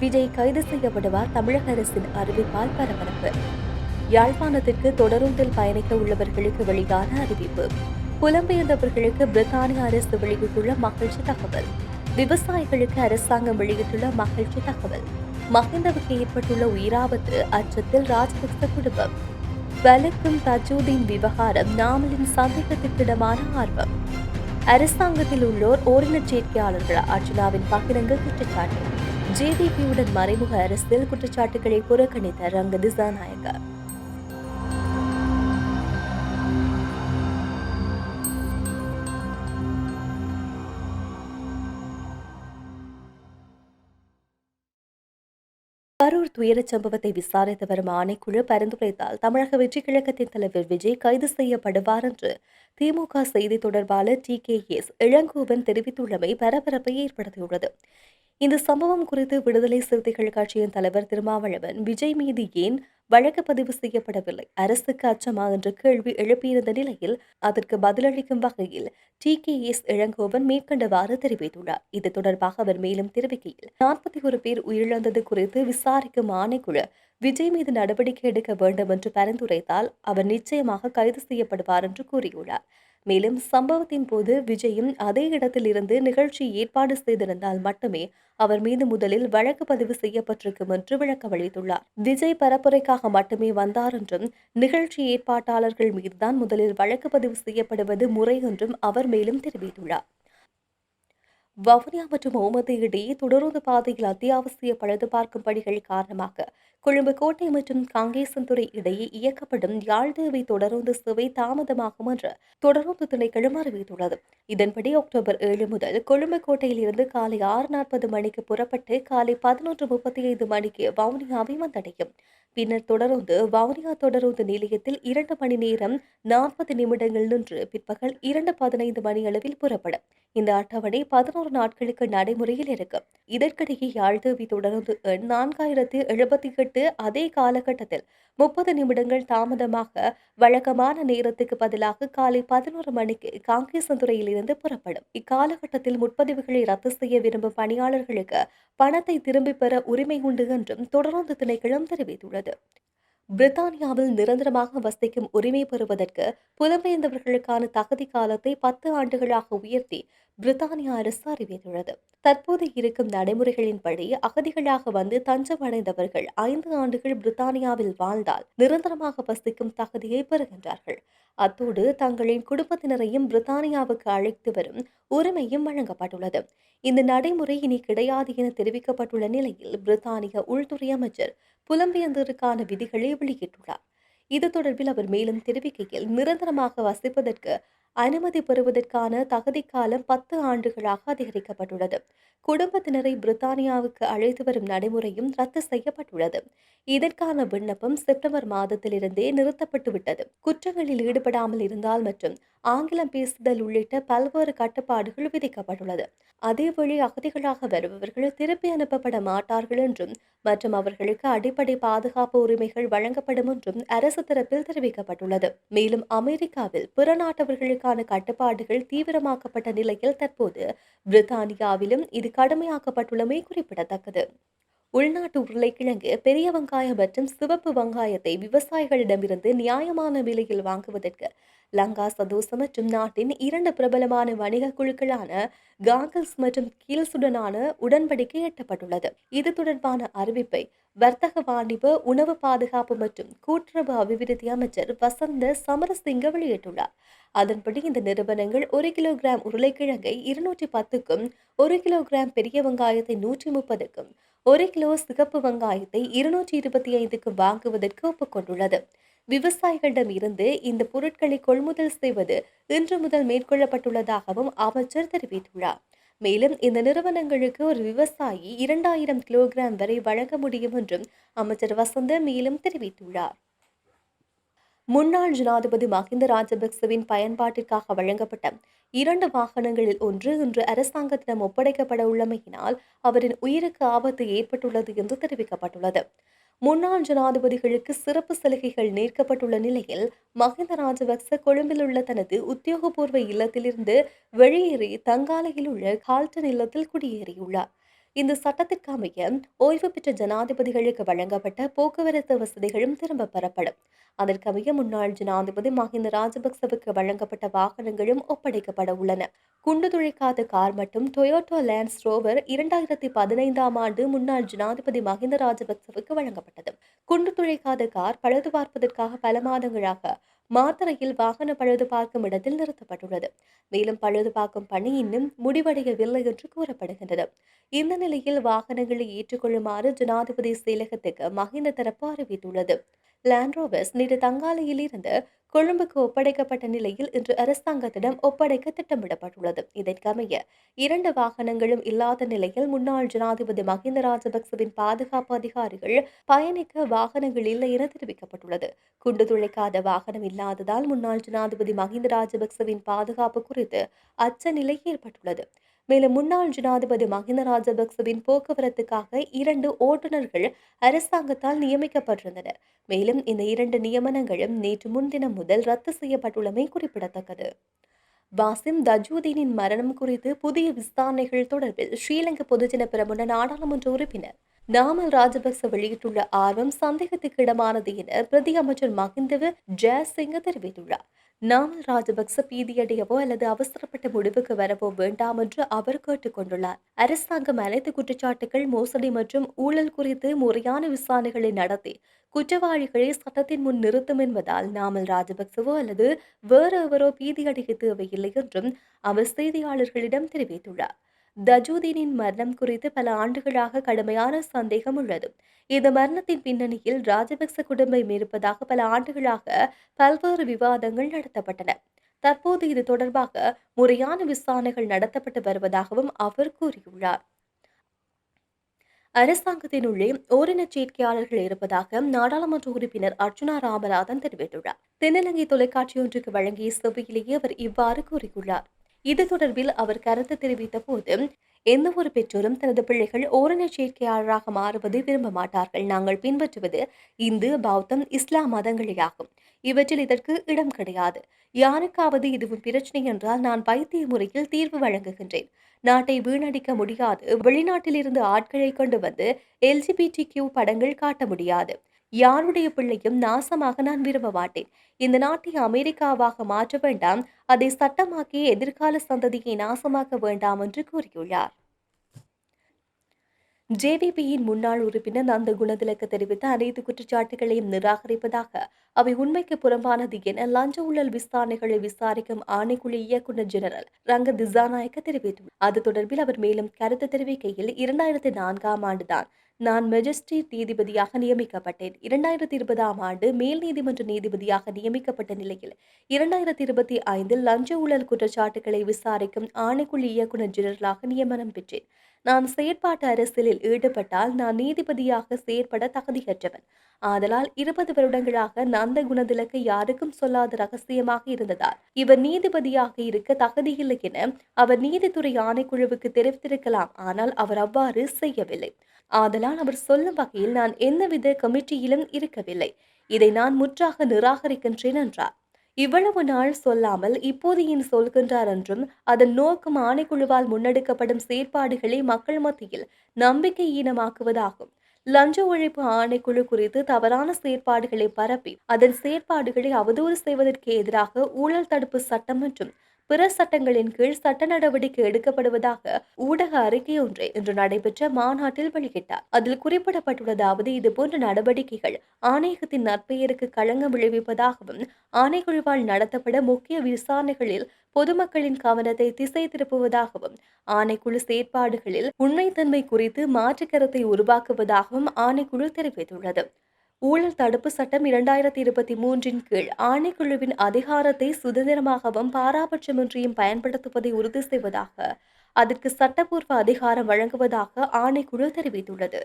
விஜய் கைது செய்யப்படுவார் தமிழக அரசின் அறிவிப்பால் பரபரப்பு. யாழ்ப்பாணத்திற்கு தொடருந்தில் பயணிக்க உள்ளவர்களுக்கு வெளியான அறிவிப்பு. புலம்பெயர்ந்தவர்களுக்கு பிரித்தானிய அரசு வெளியிட்டுள்ள மகிழ்ச்சி தகவல். விவசாயிகளுக்கு அரசாங்கம் வெளியிட்டுள்ள மகிழ்ச்சி தகவல். மஹிந்தவுக்கு ஏற்பட்டுள்ள உயிராபத்து அச்சத்தில் ராஜபக்ச குடும்பம். வலுக்கும் தஜூதீன் விவகாரம் நாமலின் சந்தேகத்திற்கிடமான ஆர்வம். அரசாங்கத்தில் உள்ளோர் ஓரினச் சேர்க்கையாளர்கள்? அர்ஜுனாவின் பகிரங்க குற்றச்சாட்டு. ஜேவிபியுடன் மறைமுக அரசியல் குற்றச்சாட்டுகளை புறக்கணித்த ரங்க திசாநாயக கரூர் துயரச் சம்பவத்தை விசாரித்து வரும் ஆணைக்குழு பரிந்துரைத்தால் தமிழக வெற்றி கழகத்தின் தலைவர் விஜய் கைது செய்யப்படுவார் என்று திமுக செய்தி தொடர்பாளர் டி கே எஸ் இளங்கோவன் தெரிவித்துள்ளமை பரபரப்பை ஏற்படுத்தியுள்ளது. இந்த சம்பவம் குறித்து விடுதலை சிறுத்தைகள் கட்சியின் தலைவர் திருமாவளவன் விஜய் மீது ஏன் வழக்கு பதிவு செய்யப்படவில்லை? அரசுக்கு அச்சமா? என்ற கேள்வி எழுப்பியிருந்த நிலையில் அதற்கு பதிலளிக்கும் வகையில் டி கே எஸ் இளங்கோவன் மேற்கண்டவாறு தெரிவித்துள்ளார். இது தொடர்பாக அவர் மேலும் தெரிவிக்கையில் நாற்பத்தி ஒரு பேர் உயிரிழந்தது குறித்து விசாரிக்கும் ஆணைக்குழு விஜய் மீது நடவடிக்கை எடுக்க வேண்டும் என்று பரிந்துரைத்தால் அவர் நிச்சயமாக கைது செய்யப்படுவார் என்று கூறியுள்ளார். மேலும் சம்பவத்தின் போது விஜயும் அதே இடத்தில் இருந்து நிகழ்ச்சி ஏற்பாடு செய்திருந்தால் மட்டுமே அவர் மீது முதலில் வழக்கு பதிவு செய்யப்பட்டிருக்கும் என்று விளக்கம் அளித்துள்ளார் விஜய் பரப்புரைக்காக மட்டுமே வந்தார் என்றும் நிகழ்ச்சி ஏற்பாட்டாளர்கள் மீதுதான் முதலில் வழக்கு பதிவு செய்யப்படுவது முறை என்றும் அவர் மேலும் தெரிவித்துள்ளார். வவுனியா மற்றும் ஓமதி இடையே தொடருந்து பாதையில் அத்தியாவசிய பழுது பார்க்கும் பணிகள் காரணமாக கொழும்பு கோட்டை மற்றும் காங்கேசன்துறை இடையே இயக்கப்படும் யாழ்தேவை தொடருந்து சேவை தாமதமாகும் என்று தொடருந்து திணைக்களும் அறிவித்துள்ளது. இதன்படி அக்டோபர் ஏழு முதல் கொழும்பு கோட்டையில் இருந்து காலை ஆறு நாற்பது மணிக்கு புறப்பட்டு காலை பதினொன்று முப்பத்தி ஐந்து மணிக்கு வவுனியாவை வந்தடையும். பின்னர் தொடர்ந்து வவுனியா தொடருந்து நிலையத்தில் இரண்டு மணி நேரம் நாற்பது நிமிடங்கள் நின்று பிற்பகல் இரண்டு பதினைந்து மணி அளவில் புறப்படும். இந்த அட்டவணை பதினோரு நாட்களுக்கு நடைமுறையில் இருக்கும். இதற்கிடையே யாழ்தேவி தொடர்ந்து எண் நான்காயிரத்து எழுபத்தி எட்டு அதே காலகட்டத்தில் முப்பது நிமிடங்கள் தாமதமாக வழக்கமான நேரத்துக்கு பதிலாக காலை பதினோரு மணிக்கு காங்கேசந்துறையில் இருந்து புறப்படும். இக்காலகட்டத்தில் முற்பதிவுகளை ரத்து செய்ய விரும்பும் பணியாளர்களுக்கு பணத்தை திரும்பிப் பெற உரிமை உண்டு என்றும் தொடர்ந்து திணைக்களம் தெரிவித்துள்ளது. பிரித்தானியாவில் நிரந்தரமாக வசிக்கும் உரிமை பெறுவதற்கு புலம்பெயர்ந்தவர்களுக்கான தகுதி காலத்தை பத்து ஆண்டுகளாக உயர்த்தி பிரித்தானிய அரசு அறிவித்துள்ளது. தற்போது இருக்கும் நடைமுறைகளின்படி அகதிகளாக வந்து தஞ்சம் அடைந்தவர்கள் ஐந்து ஆண்டுகள் பிரித்தானியாவில் வாழ்ந்தால் நிரந்தரமாக வசிக்கும் தகுதியை பெறுகின்றார்கள். அத்தோடு தங்களின் குடும்பத்தினரையும் பிரித்தானியாவுக்கு அழைத்து வரும் உரிமையும் வழங்கப்பட்டுள்ளது. இந்த நடைமுறை இனி கிடையாது என தெரிவிக்கப்பட்டுள்ள நிலையில் பிரித்தானிய உள்துறை அமைச்சர் புலம்பெயர்ந்தோருக்கான விதிகளை வெளியிட்டுள்ளார். இது தொடர்பில் அவர் மேலும் தெரிவிக்கையில் நிரந்தரமாக வசிப்பதற்கு அனுமதி பெறுவதற்கான தகுதி காலம் பத்து ஆண்டுகளாக அதிகரிக்கப்பட்டுள்ளது. குடும்பத்தினரை பிரித்தானியாவுக்கு அழைத்து வரும் நடைமுறையும் ரத்து செய்யப்பட்டுள்ளது. இதற்கான விண்ணப்பம் செப்டம்பர் மாதத்திலிருந்தே நிறுத்தப்பட்டுவிட்டது. குற்றங்களில் ஈடுபடாமல் இருந்தால் மற்றும் ஆங்கிலம் பேசுதல் உள்ளிட்ட பல்வேறு கட்டுப்பாடுகள் விதிக்கப்பட்டுள்ளது. அதேவேளை அகதிகளாக வருபவர்கள் திருப்பி அனுப்பப்பட மாட்டார்கள் என்றும் மற்றும் அவர்களுக்கு அடிப்படை பாதுகாப்பு உரிமைகள் வழங்கப்படும் என்றும் அரசு தரப்பில் தெரிவிக்கப்பட்டுள்ளது. மேலும் அமெரிக்காவில் பிற நாட்டவர்களுக்கான கட்டுப்பாடுகள் தீவிரமாக்கப்பட்ட நிலையில் தற்போது பிரித்தானியாவிலும் இது கடுமையாக்கப்பட்டுள்ளமை குறிப்பிடத்தக்கது. உள்நாட்டு உருளைக்கிழங்கு பெரிய வெங்காயம் மற்றும் சிவப்பு வெங்காயத்தை விவசாயிகளிடமிருந்து நியாயமான விலையில் வாங்குவதற்கு லங்கா சதோச மற்றும் நாட்டின் இரண்டு பிரபலமான வணிக குழுக்களான காங்கல்ஸ் மற்றும் கீல்ஸுடனான உடன்படிக்கை எட்டப்பட்டுள்ளது. இது தொடர்பான அறிவிப்பை வர்த்தக வாணிப உணவு பாதுகாப்பு மற்றும் கூட்டுறவு அபிவிருத்தி அமைச்சர் வசந்த சமரசிங்க வெளியிட்டுள்ளார். அதன்படி இந்த நிறுவனங்கள் ஒரு கிலோகிராம் உருளைக்கிழங்கை இருநூற்றி பத்துக்கும் ஒரு கிலோகிராம் பெரிய வெங்காயத்தை நூற்றி முப்பதுக்கும் ஒரு கிலோ சிகப்பு வெங்காயத்தை இருநூற்றி இருபத்தி ஐந்துக்கும் வாங்குவதற்கு ஒப்புக்கொண்டுள்ளது. விவசாயிகளிடம் இருந்து இந்த பொருட்களை கொள்முதல் செய்வது இன்று முதல் மேற்கொள்ளப்பட்டுள்ளதாகவும் அமைச்சர் தெரிவித்துள்ளார். மேலும் இந்த நிறுவனங்களுக்கு ஒரு விவசாயி இரண்டாயிரம் கிலோகிராம் வரை வழங்க முடியும் என்றும் அமைச்சர் வசந்த மேலும் தெரிவித்துள்ளார். முன்னாள் ஜனாதிபதி மஹிந்த ராஜபக்சவின் பயன்பாட்டிற்காக வழங்கப்பட்ட இரண்டு வாகனங்களில் ஒன்று இன்று அரசாங்கத்திடம் ஒப்படைக்கப்பட உள்ளமையினால் அவரின் உயிருக்கு ஆபத்து ஏற்பட்டுள்ளது என்று தெரிவிக்கப்பட்டுள்ளது. முன்னாள் ஜனாதிபதிகளுக்கு சிறப்பு சலுகைகள் நீக்கப்பட்டுள்ள நிலையில் மஹிந்த ராஜபக்ச கொழும்பில் உள்ள தனது உத்தியோகபூர்வ இல்லத்திலிருந்து வெளியேறி தங்காலையில் உள்ள கால்டன் இல்லத்தில் குடியேறியுள்ளார். இந்த சட்டத்திற்கு அமைய ஓய்வு பெற்ற ஜனாதிபதிகளுக்கு வழங்கப்பட்ட போக்குவரத்து வசதிகளும் திரும்ப பெறப்படும். அதற்கமைய முன்னாள் ஜனாதிபதி மஹிந்த ராஜபக்சவுக்கு வழங்கப்பட்ட வாகனங்களும் ஒப்படைக்கப்பட உள்ளன. குண்டு துளைக்காத கார் மற்றும் டொயோட்டோ லேண்ட்ஸ் ரோவர் இரண்டாயிரத்தி பதினைந்தாம் ஆண்டு முன்னாள் ஜனாதிபதி மஹிந்த ராஜபக்சவுக்கு வழங்கப்பட்டது. குண்டு துளைக்காத கார் பழுது பார்ப்பதற்காக பல மாதங்களாக மாத்தறையில் வாகன பழுது பார்க்கும் இடத்தில் நிறுத்தப்பட்டுள்ளது. மேலும் பழுது பார்க்கும் பணி இன்னும் முடிவடையவில்லை என்று கூறப்படுகின்றது. இந்த நிலையில் வாகனங்களை ஏற்றுக்கொள்ளுமாறு ஜனாதிபதி செயலகத்துக்கு மஹிந்த தரப்பு அறிவித்துள்ளது. லேண்ட்ரோவர்ஸ் நேற்று தங்காலையில் இருந்து கொழும்புக்கு ஒப்படைக்கப்பட்ட நிலையில் இன்று அரசாங்கத்திடம் ஒப்படைக்க திட்டமிடப்பட்டுள்ளது. இதற்கமைய இரண்டு வாகனங்களும் இல்லாத நிலையில் முன்னாள் ஜனாதிபதி மஹிந்த ராஜபக்சவின் பாதுகாப்பு அதிகாரிகள் பயணிக்க வாகனங்கள் இல்லை என தெரிவிக்கப்பட்டுள்ளது. குண்டு துளைக்காத வாகனம் இல்லாததால் முன்னாள் ஜனாதிபதி மஹிந்த ராஜபக்சவின் பாதுகாப்பு குறித்து அச்ச நிலை ஏற்பட்டுள்ளது. மேலும் முன்னாள் ஜனாதிபதி மஹிந்த ராஜபக்சவின் போக்குவரத்துக்காக இரண்டு ஓட்டுநர்கள் அரசாங்கத்தால் நியமிக்கப்பட்டிருந்தனர். மேலும் இந்த இரண்டு நியமனங்களும் நேற்று முன்தினம் முதல் ரத்து செய்யப்பட்டுள்ளமை குறிப்பிடத்தக்கது. வாசிம் தஜூதீனின் மரணம் குறித்து புதிய விசாரணைகள் தொடர்பில் ஸ்ரீலங்கா பொதுஜன பிரமுன நாடாளுமன்ற உறுப்பினர் நாமல் ராஜபக்ச வெளியிட்டுள்ள ஆர்வம் சந்தேகத்துக்கு இடமானது என பிரதி அமைச்சர் மஹிந்தவ ஜெயசிங்க தெரிவித்துள்ளார். நாமல் ராஜபக்ச பீதியடையவோ அல்லது அவசரப்பட்ட முடிவுக்கு வரவோ வேண்டாம் என்று அவர் கேட்டுக் கொண்டுள்ளார் அரசாங்கம் அனைத்து குற்றச்சாட்டுகள் மோசடி மற்றும் ஊழல் குறித்து முறையான விசாரணைகளை நடத்தி குற்றவாளிகளை சட்டத்தின் முன் நிறுத்தும் என்பதால் நாமல் ராஜபக்சவோ அல்லது வேறு எவரோ பீதியடைய தேவையில்லை என்றும் அவர் செய்தியாளர்களிடம் தெரிவித்துள்ளார். தஜூதீனின் மரணம் குறித்து பல ஆண்டுகளாக கடுமையான சந்தேகம் உள்ளது. இந்த மரணத்தின் பின்னணியில் ராஜபக்ச குடும்பம் இருப்பதாக பல ஆண்டுகளாக பல்வேறு விவாதங்கள் நடத்தப்பட்டன. தற்போது இது தொடர்பாக முறையான விசாரணைகள் நடத்தப்பட்டு வருவதாகவும் அவர் கூறியுள்ளார். அரசாங்கத்தினுள்ளே ஓரின சேர்க்கையாளர்கள் இருப்பதாக நாடாளுமன்ற உறுப்பினர் அர்ஜுனா ராமநாதன் தெரிவித்துள்ளார். தென்னிலங்கை தொலைக்காட்சி ஒன்றுக்கு வழங்கிய செவ்வியிலேயே அவர் இவ்வாறு கூறியுள்ளார். இது தொடர்பில் அவர் கருத்து தெரிவித்த போது எந்த ஒரு பெற்றோரும் தனது பிள்ளைகள் ஓரண சேர்க்கையாளராக மாறுவதை விரும்ப மாட்டார்கள். நாங்கள் பின்பற்றுவது இந்து பௌத்தம் இஸ்லாம் மதங்களேயாகும். இவற்றில் இதற்கு இடம் கிடையாது. யாருக்காவது இதுவும் பிரச்சனை என்றால் நான் வைத்திய முறையில் தீர்வு வழங்குகின்றேன். நாட்டை வீணடிக்க முடியாது. வெளிநாட்டிலிருந்து ஆட்களை கொண்டு வந்து எல்ஜிபிடி கியூ படங்கள் காட்ட முடியாது. யாருடைய பிள்ளையும் நாசமாக நான் விரும்ப மாட்டேன். இந்த நாட்டை அமெரிக்காவாக மாற்ற வேண்டாம். அதை சட்டமாக்கி எதிர்கால சந்ததியை நாசமாக்க வேண்டாம் என்று கூறியுள்ளார். ஜேவிபியின் முன்னாள் உறுப்பினர் அந்த குணதிலக்க தெரிவித்த அனைத்து குற்றச்சாட்டுகளையும் நிராகரிப்பதாக அவை உண்மைக்கு புறம்பானது என லஞ்ச ஊழல் விசாரணைகளை விசாரிக்கும் ஆணைக்குழு இயக்குநர் ஜெனரல் ரங்க திசாநாயக்க தெரிவித்துள்ளார். அது தொடர்பில் அவர் மேலும் கருத்து தெரிவிக்கையில் இரண்டாயிரத்தி நான்காம் ஆண்டுதான் நான் மெஜிஸ்ட்ரேட் நீதிபதியாக நியமிக்கப்பட்டேன். இரண்டாயிரத்தி இருபதாம் ஆண்டு மேல் நீதிமன்ற நீதிபதியாக நியமிக்கப்பட்ட நிலையில் இரண்டாயிரத்தி இருபத்தி ஐந்தில் லஞ்ச ஊழல் குற்றச்சாட்டுகளை விசாரிக்கும் ஆணைக்குழு இயக்குநர் ஜெனரலாக நியமனம் பெற்றேன். நான் செயற்பாட்டு அரசியலில் ஈடுபட்டால் நான் நீதிபதியாக செயற்பட தகுதியற்றவன். ஆதலால் இருபது வருடங்களாக நந்த குணதிலக்கு யாருக்கும் சொல்லாத ரகசியமாக இருந்ததால் இவர் நீதிபதியாக இருக்க தகுதியில்லை என அவர் நீதித்துறை ஆணைக்குழுவுக்கு தெரிவித்திருக்கலாம். ஆனால் அவர் அவ்வாறு செய்யவில்லை. ஆதலால் அவர் சொல்லும் வகையில் நான் எந்தவித கமிட்டியிலும் இருக்கவில்லை. இதை நான் முற்றாக நிராகரிக்கின்றேன் என்றார். இவ்வளவு நாள் சொல்லாமல் இப்போது ஏன் சொல்கின்றார் என்றும் அதன் நோக்கம் ஆணைக்குழுவால் முன்னெடுக்கப்படும் செயற்பாடுகளை மக்கள் மத்தியில் நம்பிக்கை ஈனமாக்குவதாகும். லஞ்ச ஒழிப்பு ஆணைக்குழு குறித்து தவறான செயற்பாடுகளை பரப்பி அதன் செயற்பாடுகளை அவதூறு செய்வதற்கு எதிராக ஊழல் தடுப்பு சட்டம் மற்றும் பிற சட்டங்களின் கீழ் சட்ட நடவடிக்கை எடுக்கப்படுவதாக ஊடக அறிக்கை ஒன்றை இன்று நடைபெற்ற மாநாட்டில் வெளியிட்டார். அதில் குறிப்பிடப்பட்டுள்ளதாவது இதுபோன்ற நடவடிக்கைகள் ஆணையகத்தின் நற்பெயருக்கு களங்கம் விளைவிப்பதாகவும் ஆணைக்குழுவால் நடத்தப்பட முக்கிய விசாரணைகளில் பொதுமக்களின் கவனத்தை திசை திருப்புவதாகவும் ஆணைக்குழு செயற்பாடுகளில் உண்மைத்தன்மை குறித்து மாற்று கருத்தை உருவாக்குவதாகவும் ஆணைக்குழு தெரிவித்துள்ளது. ஊழல் தடுப்பு சட்டம் இரண்டாயிரத்தி இருபத்தி மூன்றின் கீழ் ஆணைக்குழுவின் அதிகாரத்தை சுதந்திரமாகவும் பாராபட்சமின்றியும் பயன்படுத்துவதை உறுதி செய்வதாக அதற்கு சட்டப்பூர்வ அதிகாரம் வழங்குவதாக ஆணைக்குழு தெரிவித்துள்ளது.